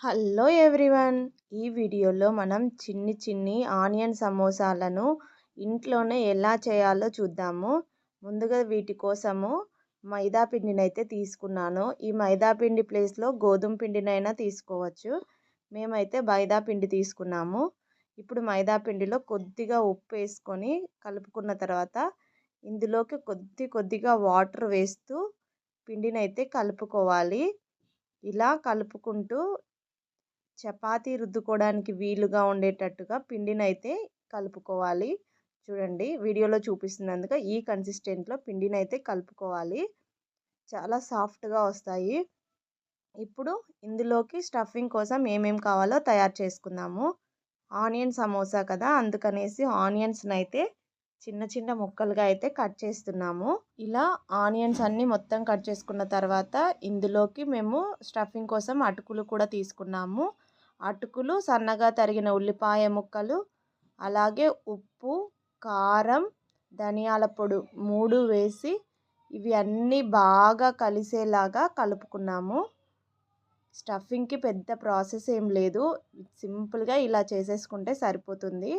Hello everyone. ఈ వీడియోలో మనం చిన్ని చిన్ని ఆనియన్ సమోసాలను ఇంట్లోనే ఎలా చేయాలో చూద్దాము. ముందుగా వీటి కోసము మైదా పిండిని అయితే తీసుకున్నాను. ఈ మైదా పిండి ప్లేస్లో గోధుమ పిండినైనా తీసుకోవచ్చు. మేమైతే మైదా పిండి తీసుకున్నాము. ఇప్పుడు మైదా పిండిలో కొద్దిగా ఉప్పు వేసుకొని కలుపుకున్న తర్వాత ఇందులోకి కొద్ది కొద్దిగా వాటర్ వేస్తూ పిండిని అయితే కలుపుకోవాలి. ఇలా కలుపుకుంటూ చపాతీ రుద్దుకోవడానికి వీలుగా ఉండేటట్టుగా పిండిని అయితే కలుపుకోవాలి. చూడండి వీడియోలో చూపిస్తున్నందుకు ఈ కన్సిస్టెంట్లో పిండిని అయితే కలుపుకోవాలి. చాలా సాఫ్ట్గా వస్తాయి. ఇప్పుడు ఇందులోకి స్టఫింగ్ కోసం ఏమేమి కావాలో తయారు చేసుకుందాము. ఆనియన్ సమోసా కదా అందుకనేసి ఆనియన్స్ని అయితే చిన్న చిన్న ముక్కలుగా అయితే కట్ చేస్తున్నాము. ఇలా ఆనియన్స్ అన్నీ మొత్తం కట్ చేసుకున్న తర్వాత ఇందులోకి మేము స్టఫింగ్ కోసం అటుకులు కూడా తీసుకున్నాము. అటుకులు సన్నగా తరిగిన ఉల్లిపాయ ముక్కలు అలాగే ఉప్పు కారం ధనియాల పొడి మూడు వేసి ఇవి అన్నీ బాగా కలిసేలాగా కలుపుకున్నాము. స్టఫింగ్కి పెద్ద ప్రాసెస్ ఏం లేదు. సింపుల్గా ఇలా చేసేసుకుంటే సరిపోతుంది.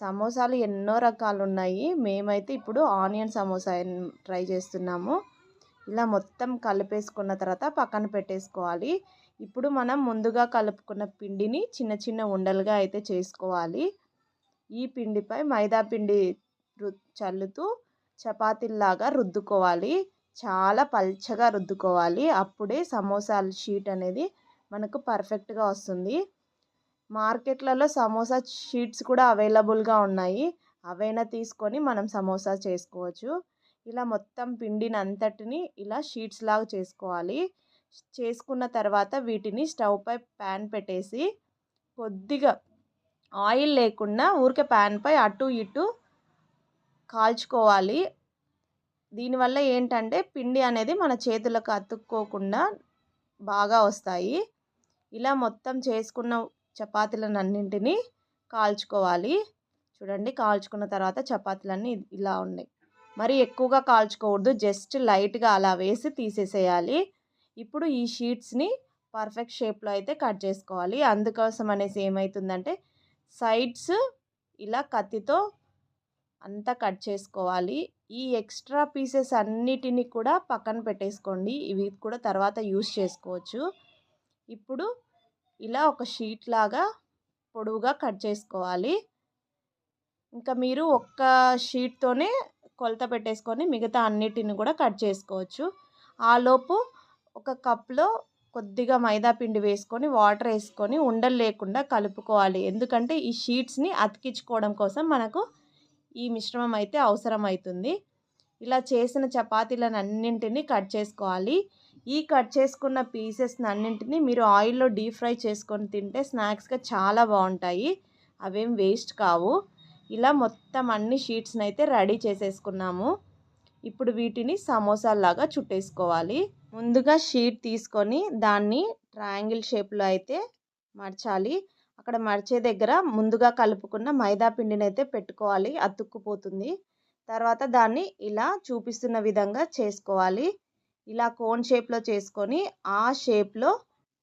సమోసాలు ఎన్నో రకాలు ఉన్నాయి మేమైతే ఇప్పుడు ఆనియన్ సమోసా ట్రై చేస్తున్నాము. ఇలా మొత్తం కలిపేసుకున్న తర్వాత పక్కన పెట్టేసుకోవాలి. ఇప్పుడు మనం ముందుగా కలుపుకున్న పిండిని చిన్న చిన్న ఉండలుగా అయితే చేసుకోవాలి. ఈ పిండిపై మైదా పిండి రు చల్లుతూ చపాతీలాగా రుద్దుకోవాలి. చాలా పల్చగా రుద్దుకోవాలి. అప్పుడే సమోసాల షీట్ అనేది మనకు పర్ఫెక్ట్గా వస్తుంది. మార్కెట్లలో సమోసా షీట్స్ కూడా అవైలబుల్గా ఉన్నాయి. అవైనా తీసుకొని మనం సమోసా చేసుకోవచ్చు. ఇలా మొత్తం పిండిని అంతటిని ఇలా షీట్స్ లాగా చేసుకోవాలి. చేసుకున్న తర్వాత వీటిని స్టవ్ పై ప్యాన్ పెట్టేసి కొద్దిగా ఆయిల్ లేకుండా ఊరికే ప్యాన్పై అటు ఇటు కాల్చుకోవాలి. దీనివల్ల ఏంటంటే పిండి అనేది మన చేతులకు అతుక్కోకుండా బాగా వస్తాయి. ఇలా మొత్తం చేసుకున్న చపాతీలను అన్నింటినీ కాల్చుకోవాలి. చూడండి కాల్చుకున్న తర్వాత చపాతీలన్నీ ఇలా ఉన్నాయి. మరి ఎక్కువగా కాల్చుకోవద్దు. జస్ట్ లైట్గా అలా వేసి తీసేసేయాలి. ఇప్పుడు ఈ షీట్స్ని పర్ఫెక్ట్ షేప్లో అయితే కట్ చేసుకోవాలి. అందుకోసం అనేసి ఏమవుతుందంటే సైడ్స్ ఇలా కత్తితో అంతా కట్ చేసుకోవాలి. ఈ ఎక్స్ట్రా పీసెస్ అన్నిటిని కూడా పక్కన పెట్టేసుకోండి. ఇవి కూడా తర్వాత యూస్ చేసుకోవచ్చు. ఇప్పుడు ఇలా ఒక షీట్ లాగా పొడవుగా కట్ చేసుకోవాలి. ఇంకా మీరు ఒక్క షీట్తోనే కొలత పెట్టేసుకొని మిగతా అన్నిటిని కూడా కట్ చేసుకోవచ్చు. ఆలోపు ఒక కప్లో కొద్దిగా మైదా పిండి వేసుకొని వాటర్ వేసుకొని ఉండలు లేకుండా కలుపుకోవాలి. ఎందుకంటే ఈ షీట్స్ని అతికించుకోవడం కోసం మనకు ఈ మిశ్రమం అయితే అవసరం అవుతుంది ఇలా చేసిన చపాతీలను అన్నింటినీ కట్ చేసుకోవాలి. ఈ కట్ చేసుకున్న పీసెస్ని అన్నింటినీ మీరు ఆయిల్లో డీప్ ఫ్రై చేసుకొని తింటే స్నాక్స్గా చాలా బాగుంటాయి. అవేం వేస్ట్ కావు. ఇలా మొత్తం అన్ని షీట్స్ని అయితే రెడీ చేసేసుకున్నాము. ఇప్పుడు వీటిని సమోసాలాగా చుట్టేసుకోవాలి. ముందుగా షీట్ తీసుకొని దాన్ని ట్రయాంగిల్ షేప్లో అయితే మర్చాలి. అక్కడ మర్చే దగ్గర ముందుగా కలుపుకున్న మైదా పిండిని అయితే పెట్టుకోవాలి. అతుక్కుపోతుంది. తర్వాత దాన్ని ఇలా చూపిస్తున్న విధంగా చేసుకోవాలి. ఇలా కోన్ షేప్లో చేసుకొని ఆ షేప్లో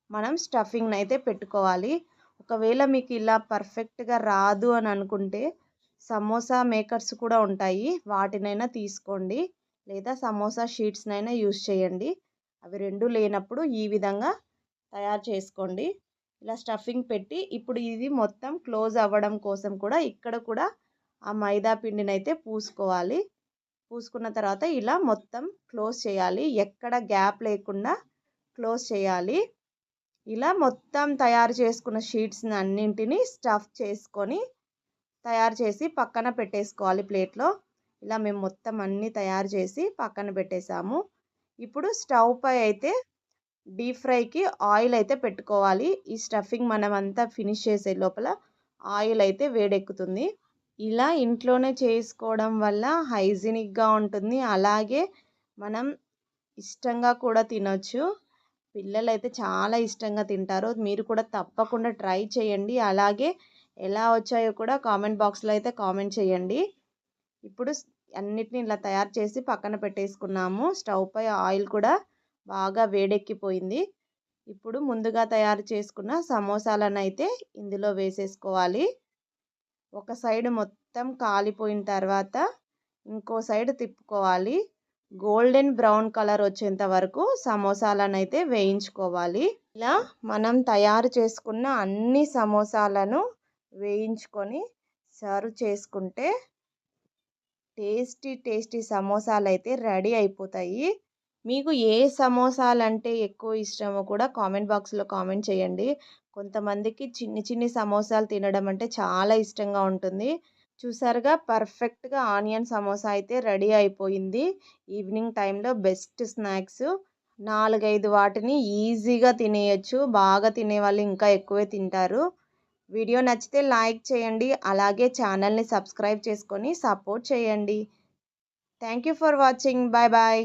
మనం స్టఫింగ్ని అయితే పెట్టుకోవాలి. ఒకవేళ మీకు ఇలా పర్ఫెక్ట్గా రాదు అని అనుకుంటే సమోసా మేకర్స్ కూడా ఉంటాయి. వాటినైనా తీసుకోండి. లేదా సమోసా షీట్స్నైనా యూస్ చేయండి. అవి రెండు లేనప్పుడు ఈ విధంగా తయారు చేసుకోండి. ఇలా స్టఫింగ్ పెట్టి ఇప్పుడు ఇది మొత్తం క్లోజ్ అవ్వడం కోసం కూడా ఇక్కడ కూడా ఆ మైదా పిండిని అయితే పూసుకోవాలి. పూసుకున్న తర్వాత ఇలా మొత్తం క్లోజ్ చేయాలి. ఎక్కడ గ్యాప్ లేకుండా క్లోజ్ చేయాలి. ఇలా మొత్తం తయారు చేసుకున్న షీట్స్ని అన్నింటినీ స్టఫ్ చేసుకొని తయారు చేసి పక్కన పెట్టేసుకోవాలి ప్లేట్లో. ఇలా మేము మొత్తం అన్నీ తయారు చేసి పక్కన పెట్టేసాము ఇప్పుడు స్టవ్ పై అయితే డీప్ ఫ్రైకి ఆయిల్ అయితే పెట్టుకోవాలి. ఈ స్టఫింగ్ మనం అంతా ఫినిష్ చేసే లోపల ఆయిల్ అయితే వేడెక్కుతుంది. ఇలా ఇంట్లోనే చేసుకోవడం వల్ల హైజీనిక్గా ఉంటుంది. అలాగే మనం ఇష్టంగా కూడా తినొచ్చు. పిల్లలు అయితే చాలా ఇష్టంగా తింటారు. మీరు కూడా తప్పకుండా ట్రై చేయండి. అలాగే ఎలా వచ్చాయో కూడా కామెంట్ బాక్స్లో అయితే కామెంట్ చేయండి. ఇప్పుడు అన్నిటిని ఇలా తయారు చేసి పక్కన పెట్టేసుకున్నాము. స్టవ్ పై ఆయిల్ కూడా బాగా వేడెక్కిపోయింది. ఇప్పుడు ముందుగా తయారు చేసుకున్న సమోసాలను అయితే ఇందులో వేసేసుకోవాలి. ఒక సైడ్ మొత్తం కాలిపోయిన తర్వాత ఇంకో సైడ్ తిప్పుకోవాలి. గోల్డెన్ బ్రౌన్ కలర్ వచ్చేంత వరకు సమోసాలను అయితే వేయించుకోవాలి. ఇలా మనం తయారు చేసుకున్న అన్ని సమోసాలను వేయించుకొని సర్వ్ చేసుకుంటే టేస్టీ టేస్టీ సమోసాలు అయితే రెడీ అయిపోతాయి. మీకు ఏ సమోసాలు అంటే ఎక్కువ ఇష్టమో కూడా కామెంట్ బాక్స్లో కామెంట్ చేయండి. కొంతమందికి చిన్ని చిన్ని సమోసాలు తినడం అంటే చాలా ఇష్టంగా ఉంటుంది. చూసారుగా పర్ఫెక్ట్గా ఆనియన్ సమోసా అయితే రెడీ అయిపోయింది. ఈవినింగ్ టైంలో బెస్ట్ స్నాక్స్. నాలుగైదు వాటిని ఈజీగా తినేయచ్చు. బాగా తినే వాళ్ళు ఇంకా ఎక్కువే తింటారు. వీడియో నచ్చితే లైక్ చేయండి అలాగే ఛానల్ని సబ్స్క్రైబ్ చేసుకొని సపోర్ట్ చేయండి. Thank you for watching. Bye bye.